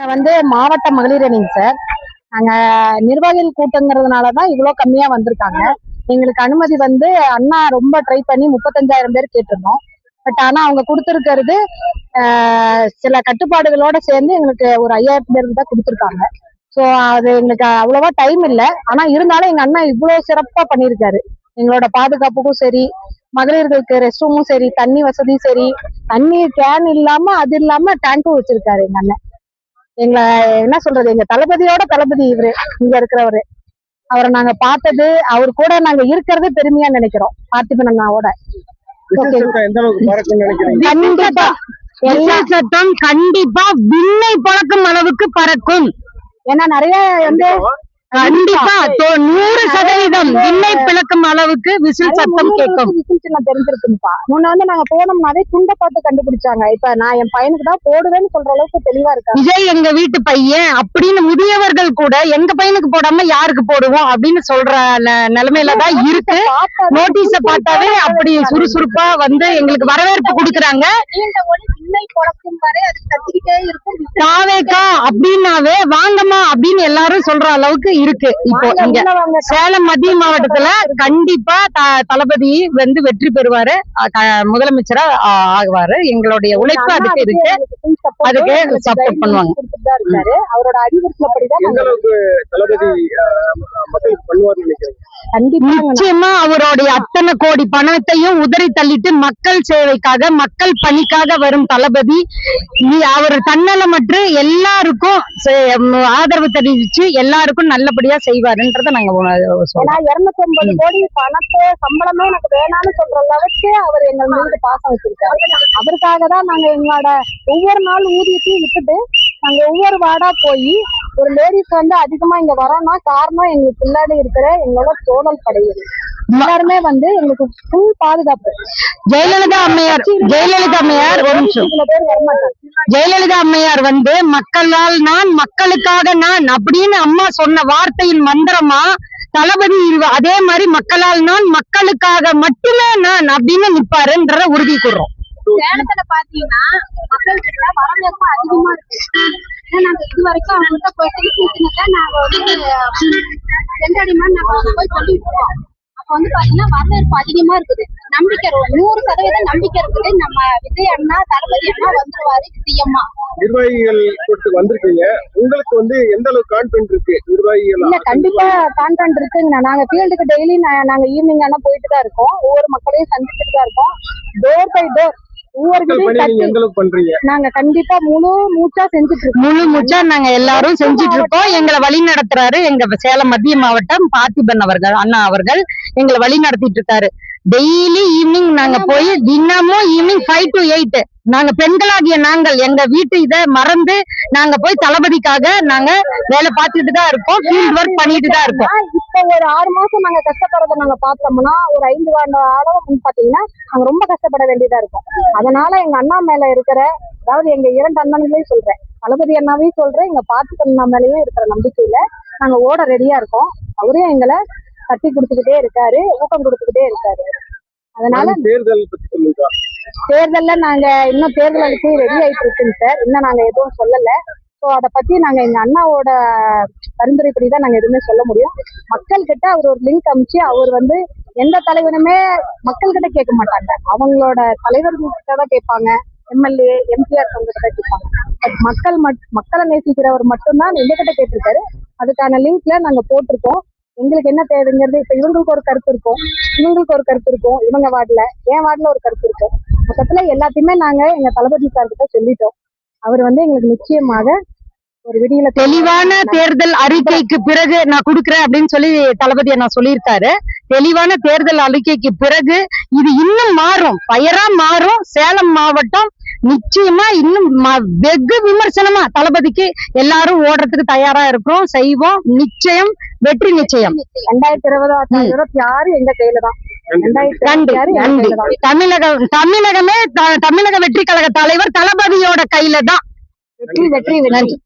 வந்து மாவட்ட மகளிர் அணிங்க சார். நாங்க நிர்வாகிகள் கூட்டங்கிறதுனால தான் இவ்வளோ கம்மியா வந்திருக்காங்க. எங்களுக்கு அனுமதி வந்து அண்ணா ரொம்ப ட்ரை பண்ணி முப்பத்தஞ்சாயிரம் பேர் கேட்டிருந்தோம். பட் ஆனா அவங்க கொடுத்துருக்கிறது சில கட்டுப்பாடுகளோட சேர்ந்து எங்களுக்கு ஒரு ஐயாயிரம் பேருக்கு தான் கொடுத்துருக்காங்க. ஸோ அது எங்களுக்கு அவ்வளவா டைம் இல்லை. ஆனா இருந்தாலும் எங்க அண்ணா இவ்வளோ சிறப்பா பண்ணியிருக்காரு. எங்களோட பாதுகாப்புக்கும் சரி மகளிர்களுக்கு ரெஸ்ட் ரூமும் சரி தண்ணி வசதியும் சரி தண்ணி கேன் இல்லாம அது இல்லாம டேங்கும் வச்சிருக்காரு எங்க அண்ணன். எங்க என்ன சொல்றது எங்க தளபதியோட தளபதி இவரு. இங்க இருக்கிறவரு. அவரை நாங்க பார்த்தது அவர் கூட நாங்க இருக்கிறது பெருமையா நினைக்கிறோம். பார்த்திபன் அண்ணாவோட. கண்டிப்பா. எல்லா சத்தம் கண்டிப்பா விண்ணை பறக்கும் அளவுக்கு பறக்கும். ஏன்னா நிறைய வந்து கண்டிப்பா. நூறு சதவீதம். விண்ணை பிளக்கும் அளவுக்கு விசில் சத்தம் கேட்கும். விசில் சின்னம் தெரிஞ்சிருக்குப்பா முன்ன வந்து நாங்க போனோம்னாவே துண்டை பார்த்து கண்டுபிடிச்சாங்க. இப்ப நான் என் பையனுக்கு தான் போடுவேன்னு சொல்ற அளவுக்கு தெளிவா இருக்காங்க விஜய் எங்க வீட்டு பையன். அப்படின்னு முதியவர்கள் கூட எங்க பையனுக்கு போடாம யாருக்கு போடுவோம் அப்படின்னு சொல்ற நிலைமையில தான் இருக்கு. நோட்டீஸ பார்த்தாவே அப்படி சுறுசுறுப்பா வந்து எங்களுக்கு வரவேற்பு கொடுக்கறாங்க. தாவேக்கா அப்படின்னாவே வாங்கம்மா அப்படின்னு எல்லாரும் சொல்ற அளவுக்கு இருக்கு. இப்போ இங்க. சேலம் மத்திய மாவட்டத்துல கண்டிப்பா த- தளபதி வந்து வெற்றி பெறுவாரு. முதலமைச்சரா ஆகுவாரு. எங்களுடைய உழைப்பு அதுக்கு இருக்கு. அதுக்கு support பண்ணுவாங்க. அவரோட அளவுக்கு தளபதி பண்ணுவார்னு கண்டிப்பா நிச்சயமா அவருடைய அத்தனை கோடி பணத்தையும் உதறி தள்ளிட்டு மக்கள் சேவைக்காக மக்கள் பணிக்காக வரும் தளபதி. அவர் தன்னலமற்று எல்லாருக்கும் ஆதரவு தெரிவிச்சு எல்லாருக்கும் நல்லபடியா செய்வாருன்றத நாங்க இருநூத்தி ஐம்பது கோடி பணத்தை சம்பளமே எனக்கு வேணாம்னு சொல்ற அளவுக்கு அவர் எங்கள் மீது பாசம் வச்சிருக்காரு. அதற்காக தான் நாங்க எங்களோட ஒவ்வொரு நாள் ஊதியத்தையும் விட்டுட்டு நாங்க ஒவ்வொரு வார்டா போய் ஒரு லேடிஸ் வந்து அதிகமா இங்க வரோம்னா காரணம் எங்களுக்கு பின்னாடி இருக்கிற எங்களோட சோழல் படைகள். எல்லாருமே வந்து எங்களுக்கு ஃபுல் பாதுகாப்பு. ஜெயலலிதா அம்மையார் ஜெயலலிதா அம்மையார் ஒரு நிமிஷம். ஜெயலலிதா அம்மையார் வந்து மக்களால் நான் மக்களுக்காக நான் அப்படின்னு அம்மா சொன்ன வார்த்தையின் மந்திரமா தளபதி அதே மாதிரி மக்களால் நான் மக்களுக்காக மட்டுமே நான் அப்படின்னு நிப்பாருன்றத உறுதி கூறுறோம். சேலத்துல பாத்தீங்கன்னா மக்கள் கிட்ட வரவேற்பு அதிகமா இருக்கு. ஏன்னா நாங்க இது வரைக்கும் அவங்க கிட்ட போயிட்டு சின்னதா நாங்க வந்து சென்றடிமா நாங்க அவங்க போய் சொல்லிட்டு இருக்கோம் அப்ப வந்து பாத்தீங்கன்னா வரவேற்பு அதிகமா இருக்குது. நம்பிக்கை நூறு சதவீதம் நம்பிக்கை இருக்குது. நம்ம விஜய் அண்ணா தளபதி அண்ணா வந்துருவாரு சிஎம்மா நிர்வாகிகள் கூட்டு வந்திருக்கீங்க. உங்களுக்கு வந்து எந்த அளவுக்கு கான்பிடன்ட் இருக்கு? நிர்வாகிகள் இல்ல கண்டிப்பா கான்டாக்ட் இருக்குங்க. நாங்க ஃபீல்டுக்கு டெய்லி நாங்க ஈவினிங் ஆனா போயிட்டு தான் இருக்கோம். ஒவ்வொரு மக்களையும் சந்திச்சுட்டு தான் இருக்கோம். டோர் பை டோர் நீங்க கண்டிப்பா முழு மூச்சா செஞ்சுட்டு இருக்கோம் முழு மூச்சா நாங்க எல்லாரும் செஞ்சிட்டு இருக்கோம் எங்களை வழி நடத்துறாரு எங்க சேலம் மத்திய மாவட்டம் பார்த்திபன் அவர்கள் அண்ணா அவர்கள். எங்களை வழி நடத்திட்டு இருக்காரு. டெய்லி ஈவினிங் நாங்க போய் தினமும் ஈவினிங் ஃபைவ் டு எயிட் நாங்க பெண்களாகிய நாங்கள் எங்க வீட்டு இதை மறந்து நாங்க போய் தளபதிக்காக நாங்க வேலை பார்த்துட்டு தான் இருக்கோம். ஃபீல்ட் ஒர்க் பண்ணிட்டு தான் இருக்கோம். இப்ப ஒரு ஆறு மாசம் நாங்க கஷ்டப்படுறத நாங்க பார்த்தோம்னா ஒரு ஐந்து ஆண்டு அளவு வந்து பாத்தீங்கன்னா நாங்க ரொம்ப கஷ்டப்பட வேண்டியதா இருக்கும். அதனால எங்க அண்ணா மேல இருக்கிற அதாவது எங்க இரண்டு அண்ணன்களையும் சொல்றேன். தளபதி அண்ணாவையும் சொல்றேன். எங்க பாத்து அண்ணா மேலயும் இருக்கிற நம்பிக்கையில நாங்க ஓட ரெடியா இருக்கோம். அவரே எங்களை தட்டி கொடுத்துக்கிட்டே இருக்காரு ஊக்கம் கொடுத்துக்கிட்டே இருக்காரு. அதனால தேர்தல் பத்தி சொல்லுங்க. தேர்தல்ல நாங்க இன்னும் தேர்தல் அறிக்கை ரெடி ஆயிட்டு இருக்குங்க சார். இன்னும் நாங்க எதுவும் சொல்லல. ஸோ அதை பத்தி நாங்க எங்க அண்ணாவோட பரிந்துரைப்படி தான் நாங்க எதுவுமே சொல்ல முடியும். மக்கள் கிட்ட அவர் ஒரு லிங்க் அமிச்சு அவர் வந்து எந்த தலைவனுமே மக்கள் கிட்ட கேட்க மாட்டாங்க. அவங்களோட தலைவர்கள் கிட்ட தான் கேட்பாங்க. எம்எல்ஏ எம்பிஆர் அவங்க கிட்ட கேட்பாங்க. But மக்கள் மட் மக்களை நேசிக்கிறவர் மட்டும்தான் எங்க கிட்ட கேட்டிருக்காரு. அதுக்கான லிங்க்ல நாங்க போட்டிருக்கோம். எங்களுக்கு என்ன தேவைங்கிறது இப்ப இவங்களுக்கு ஒரு கருத்து இருக்கும் இவங்களுக்கு ஒரு கருத்து இருக்கும் இவங்க வார்டுல என் வார்டுல ஒரு கருத்து இருக்கும். மொத்தத்துல எல்லாத்தையுமே நாங்க எங்க தளபதி சார் கிட்ட சொல்லிட்டோம். அவர் வந்து எங்களுக்கு நிச்சயமாக ஒரு விடியல தெளிவான தேர்தல் அறிக்கைக்கு பிறகு நான் கொடுக்குறேன் அப்படின்னு சொல்லி தளபதி நான் சொல்லியிருக்காரு. தெளிவான தேர்தல் அறிக்கைக்கு பிறகு இது இன்னும் மாறும். பயரா மாறும். சேலம் மாவட்டம் நிச்சயமா இன்னும் வெகு விமர்சனமா தளபதிக்கு எல்லாரும் ஓடுறதுக்கு தயாரா இருக்கிறோம் செய்வோம். நிச்சயம் வெற்றி நிச்சயம். ரெண்டாயிரத்தி இருபது இருபத்தி ஆறு எங்க கையில தான். நன்றி நன்றி தமிழகமே த- தமிழக வெற்றி கழக தலைவர் தளபதியோட கையில தான். வெற்றி வெற்றி வெற்றி.